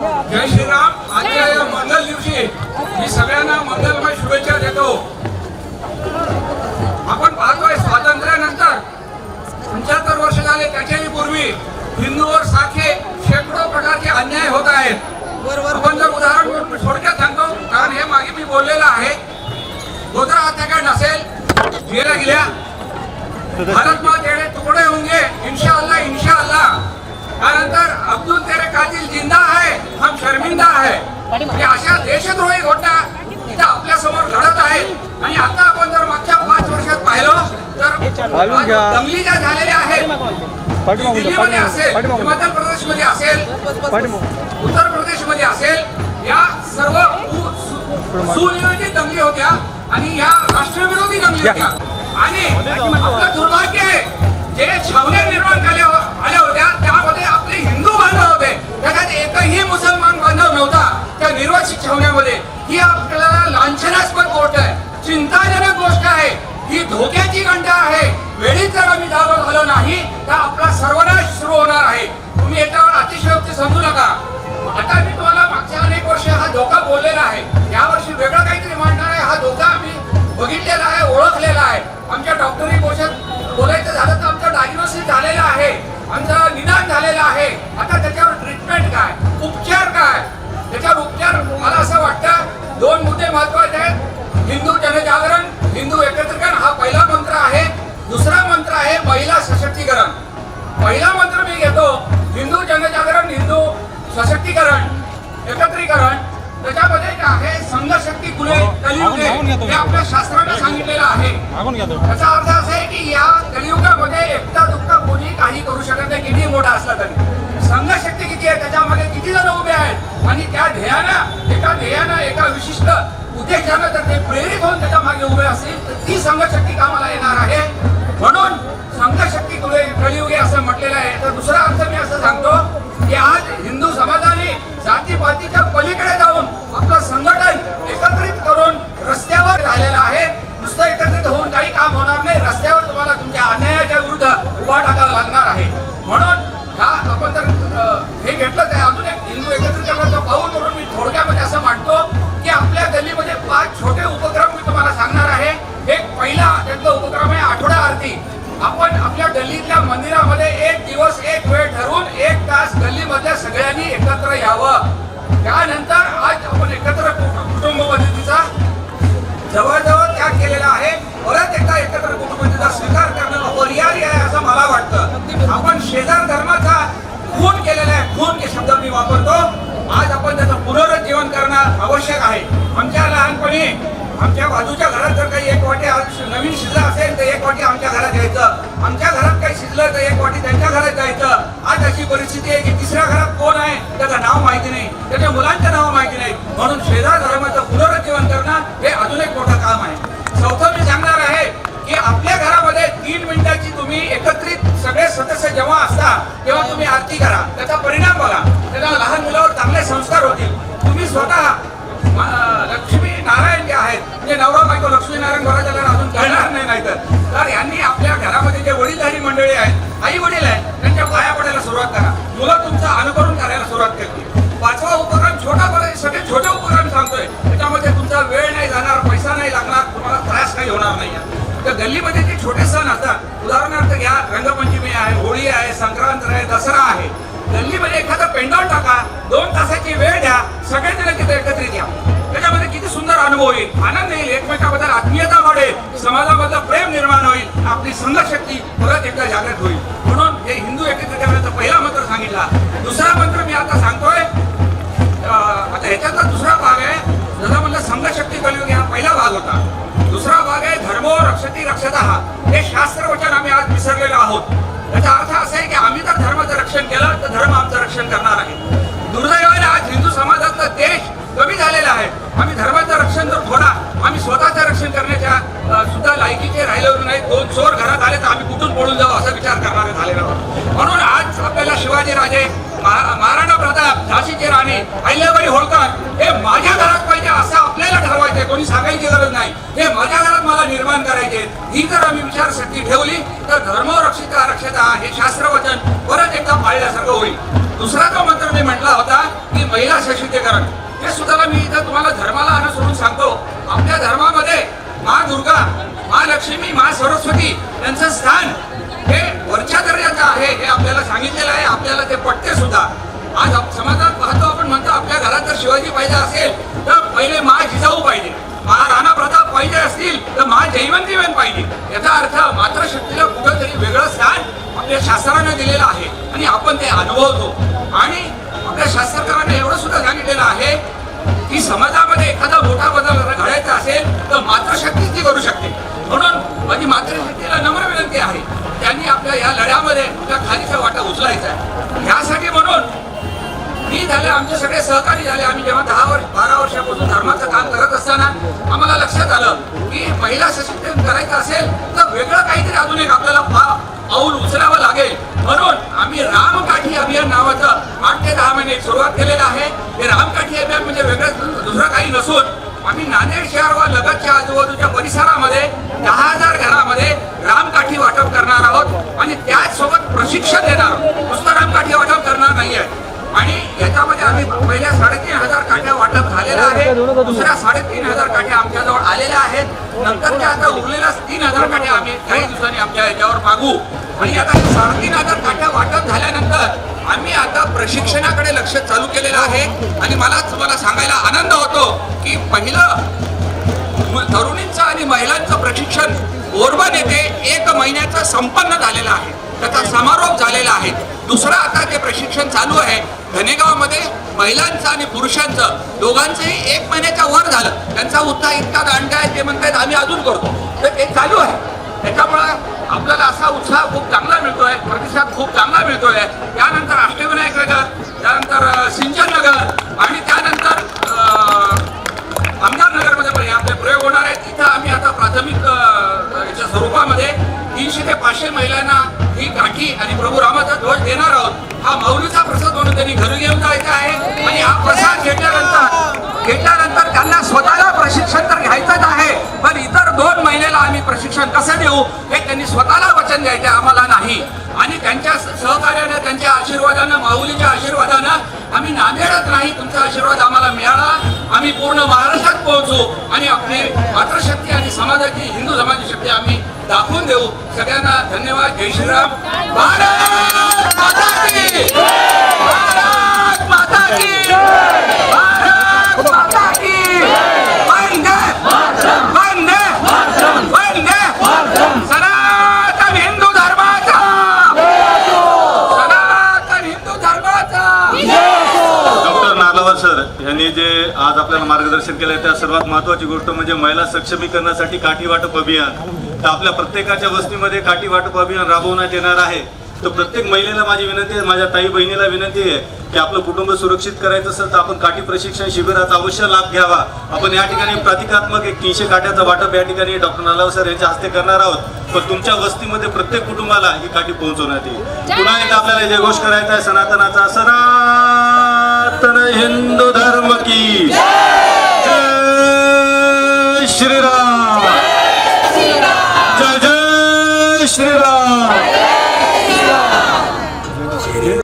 जय श्रीराम. आजच्या या मंगल दिवशी मी सगळ्यांना मंगलमय शुभेच्छा देतो. आपण पाहतोय स्वातंत्र्यानंतर पंच्याहत्तर वर्ष झाले त्याच्याही पूर्वी हिंदूवर सारखे शेकडो प्रकारचे अन्याय होत आहेत. आपण जर उदाहरण म्हणून मी थोडक्यात सांगतो कारण हे मागे मी बोललेलं आहे. गोधरा हत्याकांड असेल गेल्या गेल्या. भारत शर्मिंदा है हे अशा देशद्रोही घटना इथं आपल्यासमोर घडत आहेत. आणि आता आपण जर मागच्या पाच वर्षात पाहिलं तर. दंगली ज्या झालेल्या आहेत. दिल्लीमध्ये असेल हिमाचल प्रदेशमध्ये असेल उत्तर प्रदेशमध्ये असेल या सर्व सुनियोजित दंगली होत्या. आणि या राष्ट्रविरोधी दंगली होत्या. आणि आपलं दुर्भाग्य आहे जे छावण्या निर्माण झाल्या आल्या होत्या त्यामध्ये आपले हिंदू बांधव होते. त्याच्यात एकही मुसलमान नव्हता. त्या निर्वासित ठेवण्यामध्ये ही आपल्याला लांछनास्पद गोष्ट आहे. चिंताजनक गोष्ट आहे. ही धोक्याची घंटा आहे. वेळीच जर आम्ही जागो झालो नाही तर आपला सर्वनाश सुरू होणार आहे. तुम्ही याच्यावर अतिशयोक्ती समजू नका. आता मी तुम्हाला मागच्या अनेक वर्ष हा धोका बोललेला आहे. यावर्षी वेगळं काहीतरी मांडणार आहे. हा धोका आम्ही बघितलेला आहे ओळखलेला कुले कलियुगे हे आपल्या शास्त्राने सांगितलेलं आहे. मागून घ्या तो याचा अर्थ असा आहे की या कलियुगामध्ये आपण जर हे घेतलं तर अजून एक हिंदू एकत्रीकरणाचं पाऊल म्हणून मी थोडक्यामध्ये असं मांडतो की आपल्या गल्लीमध्ये पाच छोटे उपक्रम मी तुम्हाला सांगणार आहे. एक पहिला त्यांचा उपक्रम आहे आठवडा आरती. आपण आपल्या गल्लीतल्या मंदिरामध्ये एक दिवस एक वेळ ठरवून एक तास गल्लीमध्ये आज आपण त्याचं पुनरुज्जीवन करणं आवश्यक आहे. आमच्या लहानपणी आमच्या बाजूच्या घरात जर काही एक वाटी आज नवीन शिजलं असेल तर एक वाटी आमच्या घरात यायचं. आमच्या घरात काही शिजलं तर एक वाटी त्यांच्या घरात जायचं. आज अशी परिस्थिती आहे की तिसऱ्या घरात कोण आहे त्याचं नाव माहिती नाही. त्याच्या मुलांचं नाव माहिती नाही. म्हणून शेजार धर्माचं पुनरुज्जीवन करणं हे अजून एक मोठं काम आहे. सगळे सदस्य जेव्हा असता तेव्हा तुम्ही आरती करा. त्याचा परिणाम बघा. त्याचा लहान मुलावर चांगले संस्कार होतील. तुम्ही स्वतः होईल परत एकदा जागृत होईल. म्हणून हे हिंदू एकत्रीकरणाचा पहिला मंत्र सांगितला. दुसरा मंत्र मी आता सांगतोय. अं, आता ह्याच्यातला दुसरा भाग आहे. जसा म्हणलं संघशक्ती कलयुग हा पहिला भाग होता. दुसरा भाग आहे धर्मो रक्षती रक्षता. हा दोन चोर घरात आले तर आम्ही कुठून पळून जाऊ असा विचार करणारे झालेला म्हणून आज आपल्याला शिवाजी राजे महाराणा प्रताप झाशीचे राणी अहिल्याबाई होळकर हे माझ्या घरात पाहिजे असं आपल्याला ठरवायचंय. कोणी सांगायची गरज नाही. हे माझ्या घरात मला निर्माण करायचे ही जर आम्ही विचारशक्ती ठेवली. तर धर्म रक्षिता हे शास्त्रवचन परत एकदा पाळल्यासारखं होईल. दुसरा जो मंत्र मी म्हटला होता की महिला सशक्तीकरण हे सुद्धा मी इथं तुम्हाला धर्माला अनुसरून सांगतो. आपल्या धर्मामध्ये मा दुर्गा मा लक्ष्मी मा सरस्वती यांचं स्थान हे वरच्या दर्जाचं आहे हे आपल्याला सांगितलेलं आहे. आपल्याला ते पटते सुद्धा. आज समाजात पाहतो आपण म्हणतो आपल्या घरात जर शिवाजी पाहिजे असेल तर पहिले मा जिजाऊ पाहिजे. मा राणा प्रताप पाहिजे असतील तर मा जयवंतीबेन पाहिजे. याचा अर्थ मातृशक्तीला कुठंतरी वेगळं स्थान आपल्या शास्त्रानं दिलेलं आहे आणि आपण ते अनुभवतो. आणि आपल्या शास्त्रकारांनी एवढं सुद्धा सांगितलेलं आहे की समाजामध्ये एखादा मोठा बदल घडायचा असेल तर मातृशक्तीच ती करू शकते. म्हणून माझी मातृशक्तीला नम्र विनंती आहे. त्यांनी आपल्या या लढ्यामध्ये आपल्या खालीचा वाटा उचलायचा आहे. यासाठी म्हणून मी झाले आमचे सगळे सहकारी झाले. आम्ही जेव्हा दहा वर्ष बारा वर्षापासून धर्माचं काम करत असताना आम्हाला लक्षात आलं की महिला सशक्तीकरण करायचं असेल तर वेगळं काहीतरी अजून एक आपल्याला पा- पाऊल उचलावं लागेल. म्हणून आम्ही रामकाठी अभियान नावाचं आठ ते दहा महिने सुरुवात केलेलं आहे. हे रामकाठी अभियान म्हणजे वेगळं दुसरं काही नसून आम्ही नांदेड शहर व लगतच्या आजूबाजूच्या परिसरामध्ये दहा हजार घरामध्ये रामकाठी वाटप करणार आहोत आणि त्याचसोबत प्रशिक्षण देणार आहोत. नुसतं रामकाठी वाटप करणार नाहीये. आणि याच्यामध्ये आम्ही पहिल्या साडेतीन हजार काठ्या वाटप झालेल्या आहे दुसऱ्या साडेतीन हजार काठ्या आमच्याजवळ आलेल्या आहेत. नंतरच्या आता उरलेल्या तीन हजार काठ्या आम्ही काही दिवसांनी आमच्या याच्यावर मागू. आणि आता साडेतीन हजार काठ्या वाटप झाल्यानंतर आम्ही आता प्रशिक्षणाकडे लक्ष चालू केलेलं आहे. आणि मला तुम्हाला सांगायला आनंद होतो की पहिलं तरुणी महिलांचं प्रशिक्षण बोरबन येथे एक महिन्याचा संपन्न झालेला आहे. त्याचा समारोप झालेला आहे. दुसरं आता ते प्रशिक्षण चालू आहे. धनेगावमध्ये महिलांचं आणि पुरुषांचं दोघांचंही एक महिन्याच्या वर झालं. त्यांचा उत्साह इतका दांडगा आहे ते म्हणतात आम्ही अजून करतो. तर ते चालू आहे. त्याच्यामुळं आपल्याला असा उत्साह खूप चांगला मिळतोय प्रतिसाद खूप चांगला मिळतोय. त्यानंतर अष्टविनायक नगर त्यानंतर सिंचन नगर आणि त्यानंतर आमदार नगरमध्ये पण आपले प्रयोग होणार आहेत. सगळ्यांना ही काठी आणि प्रभू रामाचा ध्वज देणार आहोत. हा मौलीचा प्रसाद म्हणून त्यांनी घरी घेऊन जायचा आहे. आणि हा प्रसाद घेतल्यानंतर घेतल्यानंतर त्यांना स्वतःला प्रशिक्षण तर घ्यायचंच आहे. पण इतर दोन महिन्याला आम्ही प्रशिक्षण कसं देऊ हे त्यांनी स्वतःला वचन द्यायचे आम्हाला नाही. आणि त्यांच्या सहकार्यानं त्यांच्या आशीर्वादानं माऊलीच्या आशीर्वादानं आम्ही नांदेडच नाही. तुमचा आशीर्वाद आम्हाला मिळाला. आम्ही पूर्ण महाराष्ट्रात पोहोचू. आणि आपली मातृशक्ती आणि समाजाची हिंदू समाजाची शक्ती आम्ही दाखवून देऊ. सगळ्यांना धन्यवाद. जय श्रीराम. भारत माता की भारत माता की भारत माता की वंदे वंदे वंदे सनातन हिंदू धर्माचा सनातन हिंदू धर्माचा डॉक्टर नागलावर सर यांनी जे आज आपल्याला मार्गदर्शन केलं त्या सर्वात महत्वाची गोष्ट म्हणजे महिला सक्षमीकरणासाठी काठी वाटप अभियान. तर आपल्या प्रत्येकाच्या वस्तीमध्ये काठी वाटप अभियान राबवण्यात येणार आहे. तर प्रत्येक महिलेला माझी विनंती आहे माझ्या ताई बहिणीला विनंती आहे की आपलं कुटुंब सुरक्षित करायचं असेल तर आपण काठी प्रशिक्षण शिबिराचा अवश्य लाभ घ्यावा. आपण या ठिकाणी प्रतिकात्मक एक तीनशे काठ्याचं वाटप या ठिकाणी डॉक्टर नालाव सर यांच्या हस्ते करणार आहोत. पण तुमच्या वस्तीमध्ये प्रत्येक कुटुंबाला ही काठी पोहोचवण्यात येईल. पुन्हा एकदा आपल्याला जयघोष करायचा आहे. सनातनाचा सनातन हिंदू ਧਰਮ ਕੀ ਜੈ ਸ਼੍ਰੀ ਰਾਮ।